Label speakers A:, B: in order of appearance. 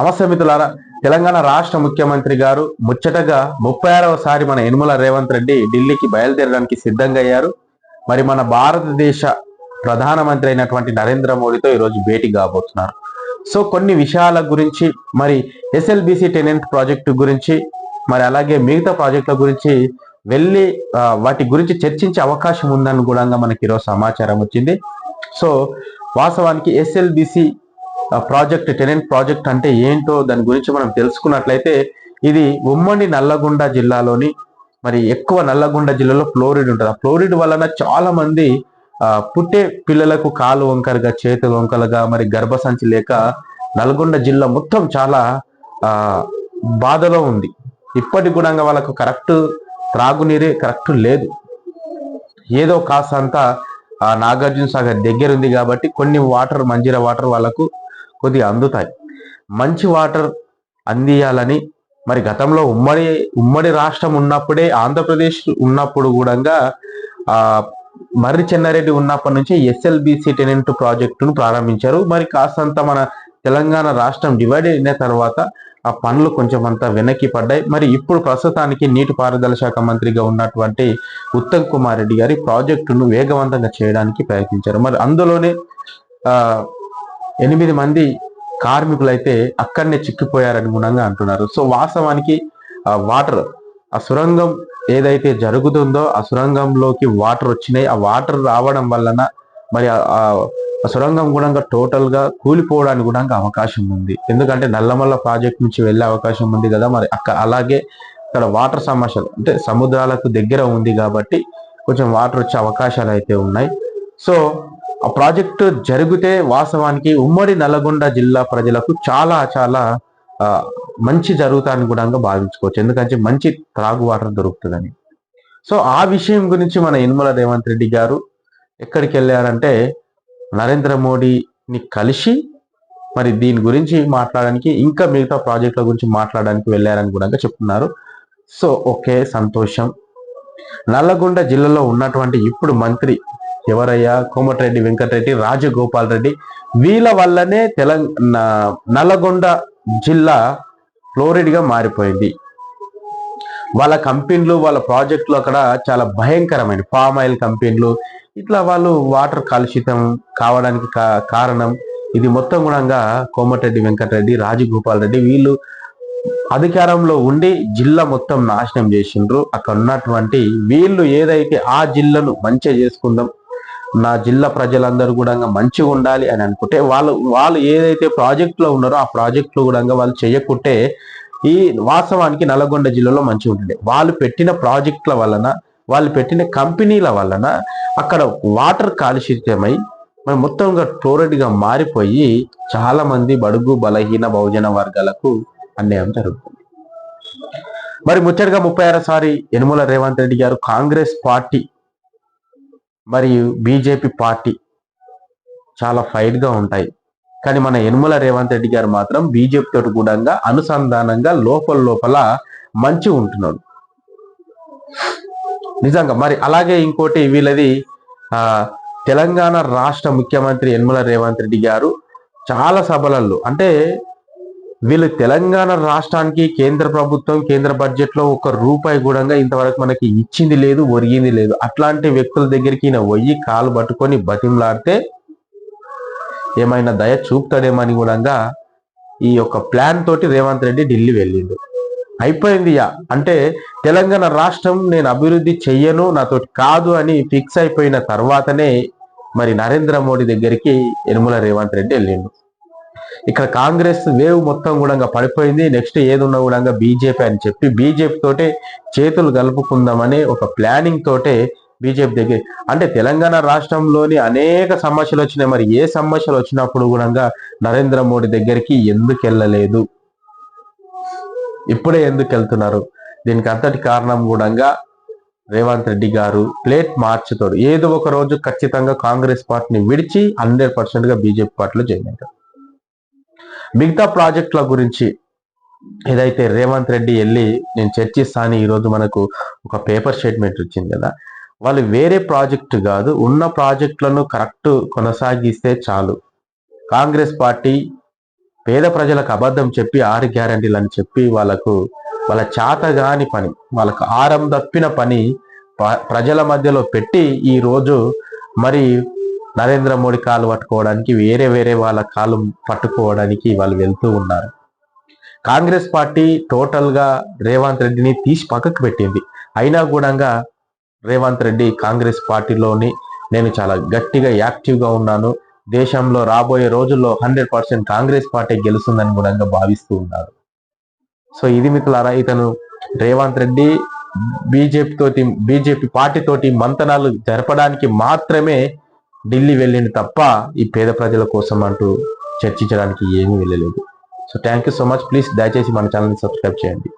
A: నమస్తే మిత్రులారా తెలంగాణ రాష్ట్ర ముఖ్యమంత్రి గారు ముచ్చటగా ముప్పై ఆరవసారి మన యనుమల రేవంత్ రెడ్డి ఢిల్లీకి బయలుదేరడానికి సిద్ధంగా అయ్యారు. మరి మన భారతదేశ ప్రధానమంత్రి అయినటువంటి నరేంద్ర మోడీతో ఈరోజు భేటీ కాబోతున్నారు. సో కొన్ని విషయాల గురించి మరి ఎస్ఎల్బిసి టెనెంట్ ప్రాజెక్టు గురించి మరి అలాగే మిగతా ప్రాజెక్టుల గురించి వెళ్ళి వాటి గురించి చర్చించే అవకాశం ఉందని కూడా మనకి ఈరోజు సమాచారం వచ్చింది. సో వాస్తవానికి ఎస్ఎల్బిసి ప్రాజెక్ట్ టెనెంట్ ప్రాజెక్ట్ అంటే ఏంటో దాని గురించి మనం తెలుసుకున్నట్లయితే ఇది ఉమ్మడి నల్లగొండ జిల్లాలోని మరి ఎక్కువ నల్లగొండ జిల్లాలో ఫ్లోరిడ్ ఉంటుంది. ఆ ఫ్లోరిడ్ వలన చాలా మంది పుట్టే పిల్లలకు కాలు వంకరగా చేతులు వంకలుగా మరి గర్భసంచి లేక నల్గొండ జిల్లా మొత్తం చాలా బాధలో ఉంది. ఇప్పటి కూడా వాళ్ళకు కరెక్ట్ త్రాగునీరే కరెక్ట్ లేదు. ఏదో కాస్తంత ఆ నాగార్జున సాగర్ దగ్గర ఉంది కాబట్టి కొన్ని వాటర్ మంజీర వాటర్ వాళ్ళకు కొద్దిగా అందుతాయి. మంచి వాటర్ అందియాలని మరి గతంలో ఉమ్మడి ఉమ్మడి రాష్ట్రం ఉన్నప్పుడే ఆంధ్రప్రదేశ్ ఉన్నప్పుడు కూడా మర్రి చెన్నారెడ్డి ఉన్నప్పటి నుంచి ఎస్ఎల్బిసి టెనెంట్ ప్రాజెక్టును ప్రారంభించారు. మరి కాస్తంత మన తెలంగాణ రాష్ట్రం డివైడ్ అయిన తర్వాత ఆ పనులు కొంచెం అంతా వెనక్కి పడ్డాయి. మరి ఇప్పుడు ప్రస్తుతానికి నీటిపారుదల శాఖ మంత్రిగా ఉన్నటువంటి ఉత్తమ్ కుమార్ రెడ్డి గారి ప్రాజెక్టును వేగవంతంగా చేయడానికి ప్రయత్నించారు. మరి అందులోనే ఎనిమిది మంది కార్మికులైతే అక్కడనే చిక్కిపోయారని గుణంగా అంటున్నారు. సో వాస్తవానికి వాటర్ ఆ సురంగం ఏదైతే జరుగుతుందో ఆ సురంగంలోకి వాటర్ వచ్చినాయి. ఆ వాటర్ రావడం వలన మరి ఆ- సురంగం ఆ సొరంగం గుణంగా టోటల్గా కూలిపోవడానికి కూడా అవకాశం ఉంది. ఎందుకంటే నల్లమల్ల ప్రాజెక్ట్ నుంచి వెళ్ళే అవకాశం ఉంది కదా మరి. అక్కడ అలాగే ఇక్కడ వాటర్ సమస్యలు అంటే సముద్రాలకు దగ్గర ఉంది కాబట్టి కొంచెం వాటర్ వచ్చే అవకాశాలు అయితే ఉన్నాయి. సో ఆ ప్రాజెక్టు జరిగితే వాస్తవానికి ఉమ్మడి నల్లగొండ జిల్లా ప్రజలకు చాలా చాలా మంచి జరుగుతాయని కూడా భావించుకోవచ్చు. ఎందుకంటే మంచి త్రాగు వాటర్ దొరుకుతుందని. సో ఆ విషయం గురించి మన యనుమల రేవంత్ రెడ్డి గారు ఎక్కడికి వెళ్ళారంటే నరేంద్ర మోడీని కలిసి మరి దీని గురించి మాట్లాడడానికి ఇంకా మిగతా ప్రాజెక్టుల గురించి మాట్లాడడానికి వెళ్ళారని కూడా చెప్తున్నారు. సో ఓకే సంతోషం. నల్లగొండ జిల్లాలో ఉన్నటువంటి ఇప్పుడు మంత్రి ఎవరయ్యా? కోమటిరెడ్డి వెంకటరెడ్డి రాజగోపాల్ రెడ్డి వీళ్ళ వల్లనే తెలంగాణ నల్లగొండ జిల్లా ఫ్లోరిడ్గా మారిపోయింది. వాళ్ళ కంపెనీలు వాళ్ళ ప్రాజెక్టులు అక్కడ చాలా భయంకరమైన పామ్ ఆయిల్ కంపెనీలు ఇట్లా వాళ్ళు వాటర్ కలుషితం కావడానికి కా- కారణం. ఇది మొత్తం కూడా కోమటిరెడ్డి వెంకటరెడ్డి రాజగోపాల్ రెడ్డి వీళ్ళు అధికారంలో ఉండి జిల్లా మొత్తం నాశనం చేసిండ్రు. అక్కడ ఉన్నటువంటి వీళ్ళు ఏదైతే ఆ జిల్లాను మంచిగా చేసుకుందాం నా జిల్లా ప్రజలందరూ కూడా మంచిగా ఉండాలి అని అనుకుంటే వాళ్ళు వాళ్ళు ఏదైతే ప్రాజెక్టులో ఉన్నారో ఆ ప్రాజెక్టులో కూడా వాళ్ళు చేయకుంటే ఈ వాస్తవానికి నల్గొండ జిల్లాలో మంచిగా ఉంటుంది వాళ్ళు పెట్టిన ప్రాజెక్టుల వలన వాళ్ళు పెట్టిన కంపెనీల వలన అక్కడ వాటర్ కాలుష్యమై మరి మొత్తంగా టోరెడ్గా మారిపోయి చాలా మంది బడుగు బలహీన బహుజన వర్గాలకు అన్యాయం జరుగుతుంది. మరి ముచ్చటగా ముప్పై ఆరోసారి యనుమల రేవంత్ రెడ్డి గారు కాంగ్రెస్ పార్టీ మరియు బీజేపీ పార్టీ చాలా ఫైట్గా ఉంటాయి. కానీ మన యనుమల రేవంత్ రెడ్డి గారు మాత్రం బీజేపీ తోటి కూడా అనుసంధానంగా లోపల లోపల మంచి ఉంటున్నాడు. నిజంగా మరి అలాగే ఇంకోటి వీళ్ళది తెలంగాణ రాష్ట్ర ముఖ్యమంత్రి యనుమల రేవంత్ రెడ్డి గారు చాలా సభలలో అంటే వీళ్ళు తెలంగాణ రాష్ట్రానికి కేంద్ర ప్రభుత్వం కేంద్ర బడ్జెట్లో ఒక రూపాయి కూడా ఇంతవరకు మనకి ఇచ్చింది లేదు ఒరిగింది లేదు. అట్లాంటి వ్యక్తుల దగ్గరికి ఈయన వయ్యి కాలు పట్టుకొని బతిమలాడితే ఏమైనా దయ చూపుతాడేమని కూడా ఈ యొక్క ప్లాన్ తోటి రేవంత్ రెడ్డి ఢిల్లీ వెళ్ళిండు. అయిపోయింది అంటే తెలంగాణ రాష్ట్రం నేను అభివృద్ధి చెయ్యను నాతోటి కాదు అని ఫిక్స్ అయిపోయిన తర్వాతనే మరి నరేంద్ర మోడీ దగ్గరికి యనుమల రేవంత్ రెడ్డి వెళ్ళిండు. ఇక్కడ కాంగ్రెస్ వేవ్ మొత్తం కూడా పడిపోయింది. నెక్స్ట్ ఏది ఉన్నా కూడా బీజేపీ అని చెప్పి బీజేపీ తోటే చేతులు కలుపుకుందామని ఒక ప్లానింగ్ తోటే బీజేపీ దగ్గర అంటే తెలంగాణ రాష్ట్రంలోని అనేక సమస్యలు వచ్చినాయి. మరి ఏ సమస్యలు వచ్చినప్పుడు కూడా నరేంద్ర మోడీ దగ్గరికి ఎందుకు వెళ్ళలేదు? ఇప్పుడే ఎందుకు వెళ్తున్నారు? దీనికి అంతటి కారణం కూడా రేవంత్ రెడ్డి గారు ప్లేట్ మార్చుతాడు. ఏదో ఒక రోజు ఖచ్చితంగా కాంగ్రెస్ పార్టీని విడిచి హండ్రెడ్ పర్సెంట్గా బీజేపీ పార్టీలో జాయిన్ అవుతారు మిగతా ప్రాజెక్టుల గురించి ఏదైతే రేవంత్ రెడ్డి వెళ్ళి నేను చర్చిస్తాను అని ఈరోజు మనకు ఒక పేపర్ స్టేట్మెంట్ వచ్చింది కదా వాళ్ళు వేరే ప్రాజెక్టు కాదు ఉన్న ప్రాజెక్టులను కరెక్ట్ కొనసాగిస్తే చాలు. కాంగ్రెస్ పార్టీ పేద ప్రజలకు అబద్ధం చెప్పి ఆరు గ్యారంటీలు అని చెప్పి వాళ్ళకు వాళ్ళ చాతగాని పని వాళ్ళకు ఆరం తప్పిన పని ప్రజల మధ్యలో పెట్టి ఈ రోజు మరి నరేంద్ర మోడీ కాలు పట్టుకోవడానికి వేరే వేరే వాళ్ళ కాలు పట్టుకోవడానికి వాళ్ళు వెళ్తూ ఉన్నారు. కాంగ్రెస్ పార్టీ టోటల్గా రేవంత్ రెడ్డిని తీసి పక్కకు పెట్టింది. అయినా కూడా రేవంత్ రెడ్డి కాంగ్రెస్ పార్టీలోని నేను చాలా గట్టిగా యాక్టివ్గా ఉన్నాను. దేశంలో రాబోయే రోజుల్లో హండ్రెడ్ పర్సెంట్ కాంగ్రెస్ పార్టీ గెలుస్తుందని కూడా భావిస్తూ ఉన్నారు. సో ఇది మిత్రులారా ఇతను రేవంత్ రెడ్డి బీజేపీ తోటి బీజేపీ పార్టీ తోటి మంతనాలు జరపడానికి మాత్రమే ఢిల్లీ వెళ్ళింది తప్ప ఈ పేద ప్రజల కోసం అంటూ చర్చించడానికి ఏమీ వెళ్ళలేదు. So thank you so much please దయచేసి మన ఛానల్ని సబ్స్క్రైబ్ చేయండి.